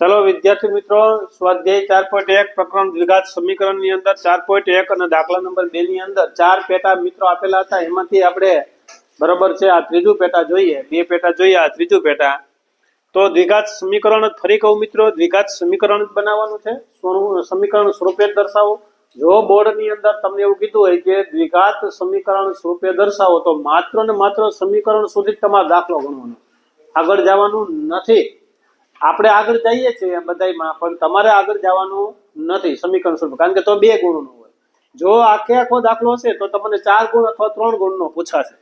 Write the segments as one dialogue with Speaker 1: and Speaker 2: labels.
Speaker 1: ચલો વિદ્યાર્થી મિત્રો, સ્વાધ્યાય ચાર પોઈન્ટ એક પ્રકરણ દ્વિઘાત સમીકરણની અંદર ચાર પોઈન્ટ એક અને દાખલા નંબર બે ની અંદર ચાર પેટા મિત્રો આપેલા હતા. એમાંથી આપણે બરોબર છે, આ ત્રીજું પેટા જોઈએ. બે પેટા જોઈએ, આ ત્રીજું પેટા. તો દ્વિઘાત સમીકરણ ફરી કહું મિત્રો, દ્વિઘાત સમીકરણ જ બનાવવાનું છે. સમીકરણ સ્વરૂપે દર્શાવો. જો બોર્ડની અંદર તમને એવું કીધું હોય કે દ્વિઘાત સમીકરણ સ્વરૂપે દર્શાવો, તો માત્ર ને માત્ર સમીકરણ સુધી તમારે દાખલો ગણવાનો. આગળ જવાનું નથી. આપણે આગળ જઈએ છીએ બધાયમાં, પણ તમારે આગળ જવાનું નથી સમીકરણ સ્વરૂપ. કારણ કે તો બે ગુણનું હોય. જો આખે આખો દાખલો હશે, તો તમને ચાર ગુણ અથવા ત્રણ ગુણનો પૂછાશે.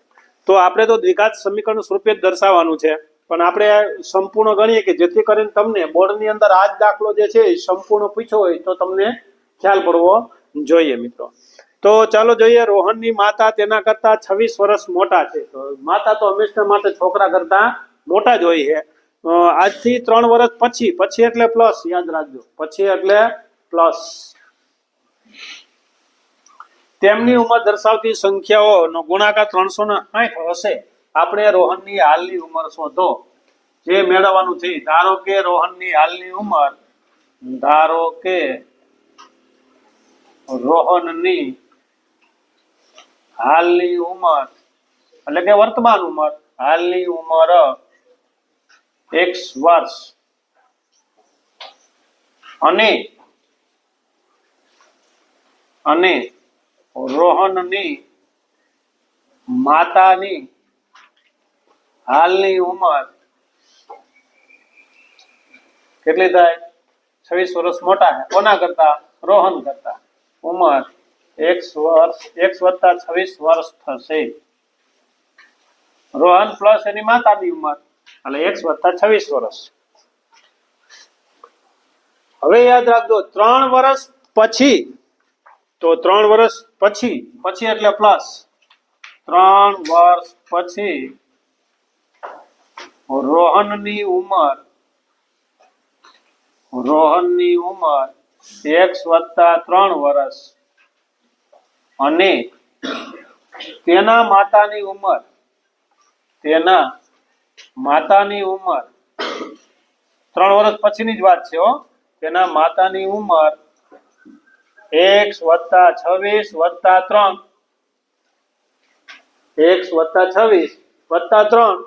Speaker 1: તો આપણે તો દ્વિઘાત સમીકરણ સ્વરૂપે જ દર્શાવવાનું છે. પણ આપણે સંપૂર્ણ ગણીએ કે જેથી કરીને તમને બોર્ડની અંદર આ જ દાખલો જે છે એ સંપૂર્ણ પૂછ્યો હોય તો તમને ખ્યાલ પડવો જોઈએ મિત્રો. તો ચાલો જોઈએ, રોહનની માતા તેના કરતા છવ્વીસ વર્ષ મોટા છે. તો માતા તો હંમેશા માટે છોકરા કરતા મોટા જ હોય છે. આજથી ત્રણ વર્ષ પછી પછી એટલે પ્લસ યાદ રાખજો. પછી એટલે પ્લસ તેમની ઉંમર દર્શાવતી સંખ્યાઓનો ગુણાકાર ત્રણસો ને સાઠ હશે. આપણે રોહનની હાલની ઉંમર શોધો. જે મેળવવાનું છે, ધારો કે રોહનની હાલની ઉંમર, ધારો કે રોહનની હાલની ઉંમર, એટલે કે વર્તમાન ઉંમર, હાલની ઉંમર એક્સ વર્ષ અને અને રોહનની માતાની હાલની ઉંમર કેટલી થાય? છવ્વીસ વર્ષ મોટા છે. કોના કરતા? રોહન કરતા. ઉંમર એક્સ વર્ષ એક્સ વત્તા છવ્વીસ વર્ષ થશે. રોહન પ્લસ એની માતાની ઉંમર. એટલે એક્સ વત્તા છવ્વીસ વર્ષ હવે યાદ રાખજો, ત્રણ વર્ષ પછી, તો ત્રણ વર્ષ પછી પછી એટલે પ્લસ. ત્રણ વર્ષ પછી, રોહનની ઉંમર રોહનની ઉંમર એક્સ વત્તા ત્રણ વર્ષ અને તેના માતાની ઉંમર, તેના માતાની ઉંમર. ત્રણ વર્ષ પછીની જ વાત છે તેના માતાની ઉંમર એક્સ વત્તા છવ્વીસ વત્તા ત્રણ. એક્સ વત્તા છવ્વીસ વત્તા ત્રણ.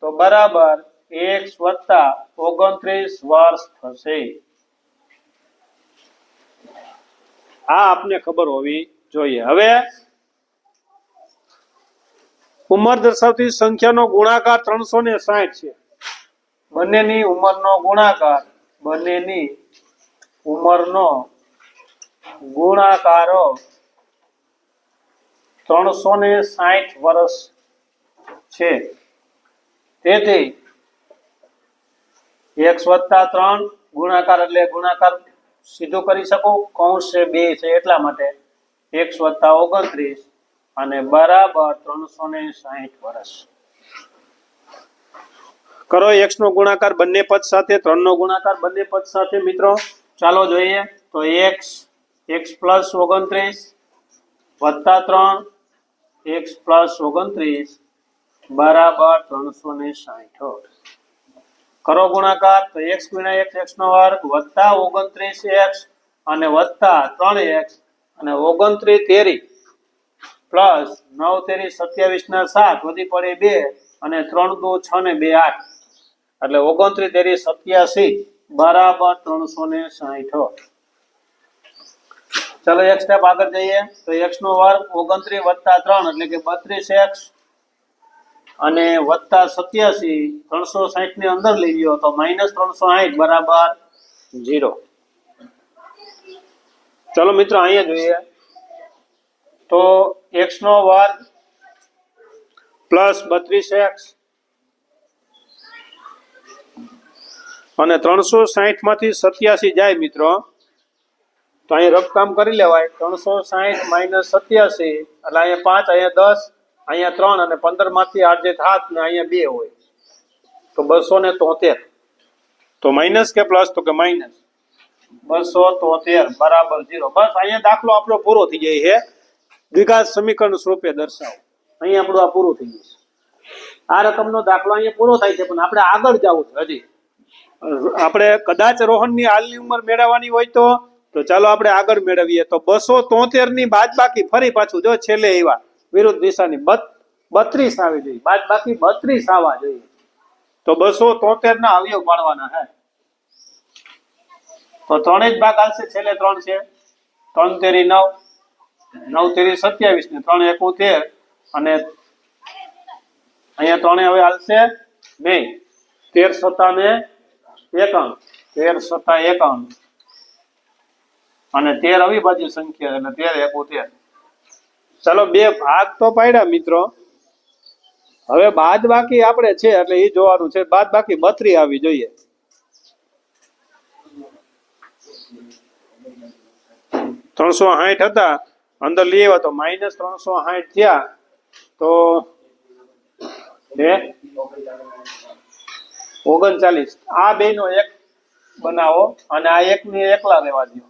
Speaker 1: તો બરાબર એક્સ વત્તા ઓગણત્રીસ વર્ષ થશે. આ આપને ખબર હોવી જોઈએ. હવે ઉંમર દર્શાવતી સંખ્યાનો ગુણાકાર ત્રણસો ને સાઠ છે. બંનેની ઉંમરનો ગુણાકાર, બંનેની ઉંમરનો ગુણાકારો ત્રણસો ને સાઠ વર્ષ છે. તેથી એક્સ વત્તા ત્રણ, ગુણાકાર એટલે ગુણાકાર સીધું કરી શકો. કૌંસ છે બે છે એટલા માટે. એક્સ વત્તા ઓગણત્રીસ અને બરાબર ત્રણસો ને સાહીઠ વર્ષ. કરો એક્સ નો ગુણાકાર બંને પદ સાથે, ત્રણ નો ગુણાકાર બંને પદ સાથે, મિત્રો. ચાલો જોઈએ. તો એક્સ એક્સ પ્લસ ઓગણત્રીસ, વત્તા ત્રણ એક્સ પ્લસ ઓગણત્રીસ, બરાબર ત્રણસો ને સાહીઠ. કરો ગુણાકાર. તો એક્સ ગુણ્યા એક્સ એક્સ નો વર્ગ, વત્તા ઓગણત્રીસ એક્સ અને વત્તા ત્રણ એક્સ અને ઓગણત્રીસ તેરી. પ્લસ નવ તેરી સત્યાવીસ ના સાત, વધી પડે બે અને ત્રણ દો છ ને બે આઠ. એટલે ઓગણત્રીસ તેરી સત્યાસી, બરાબર ત્રણસો ને સાહીઠ. ચલો એક સ્ટેપ આગળ જઈએ. તો એક્સ નો વર્ગ ઓગણત્રીસ વત્તા ત્રણ, એટલે કે બત્રીસ એક્સ અને વત્તા સત્યાસી, ત્રણસો સાહીઠની અંદર લઈ ગયો તો માઇનસ ત્રણસો સાહીઠ બરાબર ઝીરો ચલો મિત્રો, અહીંયા જોઈએ. તો એક્સ નો વર્ગ પ્લસ બત્રીસ એક્સ. અને ત્રણસો સાહીઠમાંથી સત્યાસી જાય મિત્રો, તો અહીંયા રફકામ કરી લેવાય. ત્રણસો સાહીઠ માઇનસ સત્યાસી, એટલે અહીંયા પાંચ, અહીંયા દસ, અહીંયા ત્રણ અને પંદરમાંથી આઠ જે થાત ને અહીંયા બે હોય. તો બસો ને તોતેર. તો માઇનસ કે પ્લસ? તો કે માઇનસ બસો તોતેર, બરાબર જીરો બસ અહીંયા દાખલો આપણો પૂરો થઈ જાય છે. દ્વિઘાત સમીકરણ સ્વરૂપે દર્શાવો. અહીંયા આપણું આ પૂરું થઈ ગયું આ રકમનો દાખલો અહીંયા પૂરો થાય છે, પણ આપણે આગળ જવું છે, હજી. આપણે કદાચ રોહનની હાલની ઉંમર મેળવવાની હોય તો તો ચાલો આપણે આગળ મેળવીએ. તો બસો તોતેરની બાદ બાકી ફરી પાછું જો છેલ્લે એવા. વિરુદ્ધ દિશાની બત્રીસ આવી જોઈએ. બાદ બાકી બત્રીસ આવવા જોઈએ. તો બસો તોતેર ના અવયવ પાડવાના હે. તો ત્રણેય ભાગ આવશે છેલ્લે ત્રણ છે. ત્રણ તેરી નવ. નવ તેરી સત્યાવીસ ને ત્રણ એકુ તેર અને અહીંયા ત્રણે હવે હાલશે બે. તેર સત્તા ને એકાણું. તેર સત્તા એકાણું. અને તેર અવિભાજ્ય સંખ્યા એટલે તેર એકુ ચાલો બે ભાગ તો પાડ્યા મિત્રો. હવે બાદ બાકી આપણે છે એટલે એ જોવાનું છે. બાદ બાકી બત્રી આવી જોઈએ. ત્રણસો સાઠ હતા. અંદર આવ્યા તો માઇનસ ત્રણસો સાઠ થયા તો ઓગણચાલીસ. આ બે નો એક બનાવો અને આ એક ની એકલા લેવા દો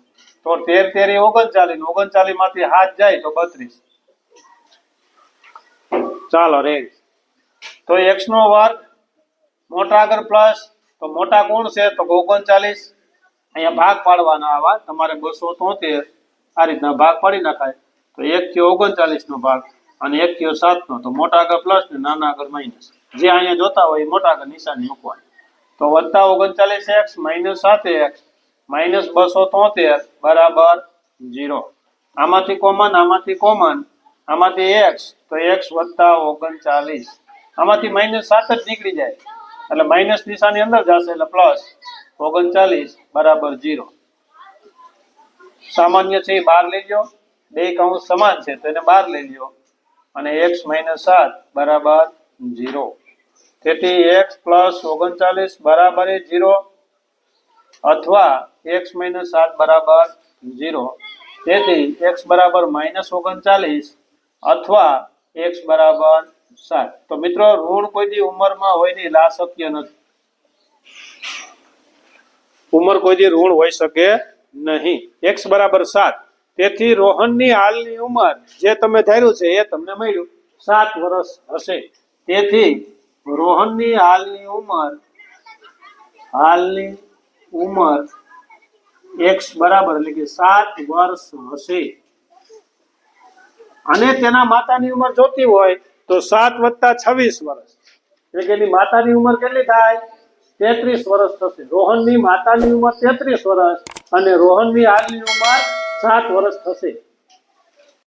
Speaker 1: તો તેર તેર ઓગણચાલીસ ઓગણચાલીસમાંથી હાથ જાય તો બત્રીસ. ચાલો રે તો એક્સ નો વર્ગ મોટા આગળ પ્લસ તો મોટા કોણ છે? તો ઓગણચાલીસ. અહીંયા ભાગ પાડવાના આવા. તમારે બસો તોતેર આ રીતના ભાગ પાડી નાખાય. તો એક થયો ઓગણચાલીસ નો ભાગ અને એક થયો સાત નો તો મોટા આગળ પ્લસ ને નાના આગળ માઇનસ જે અહીંયા જોતા હોય એ મોટા આગળ નિશાની મૂકવાની. તો વત્તા ઓગણચાલીસ એક્સ માઇનસ સાત એક્સ માઇનસ બસો તોતેર બરાબર જીરો આમાંથી કોમન આમાંથી કોમન આમાંથી એક્સ તો એક્સ વત્તા ઓગણચાલીસ. આમાંથી માઇનસ સાત જ નીકળી જાય. એટલે માઇનસ નિશાની અંદર જશે એટલે પ્લસ ઓગણચાલીસ બરાબર જીરો સામાન્ય છે એ બહાર લઈ લો બે કૌંસ સમાન છે તો એને બહાર લઈ લો અને એક્સ માઇનસ સાત બરાબર જીરો તેથી એક્સ પ્લસ ઓગણચાલીસ બરાબર ઝીરો અથવા એક્સ માઇનસ સાત બરાબર જીરો તેથી એક્સ બરાબર માઇનસ ઓગણચાલીસ અથવા એક્સ બરાબર સાત. તો મિત્રો, ઋણ કોઈ દી ઉંમરમાં હોય નહીં લા શક્ય નથી. ઉંમર કોઈ દી ઋણ હોઈ શકે નહીં. એક્સ બરાબર સાત. તેથી રોહનની હાલની ઉંમર જે તમે ધાર્યું છે એ તમને મળ્યું સાત વર્ષ હશે. તેથી રોહનની હાલની ઉંમર હાલની ઉંમર એક્સ બરાબર એટલે કે સાત વર્ષ હશે. અને તેના માતાની ઉંમર જોતી હોય તો સાત વત્તા છવ્વીસ વર્ષ. એટલે કે એની માતાની ઉંમર કેટલી થાય? તેત્રીસ વર્ષ થશે. રોહનની માતાની ઉંમર તેત્રીસ વર્ષ. અને રોહનની હાલની ઉંમર સાત વર્ષ થશે.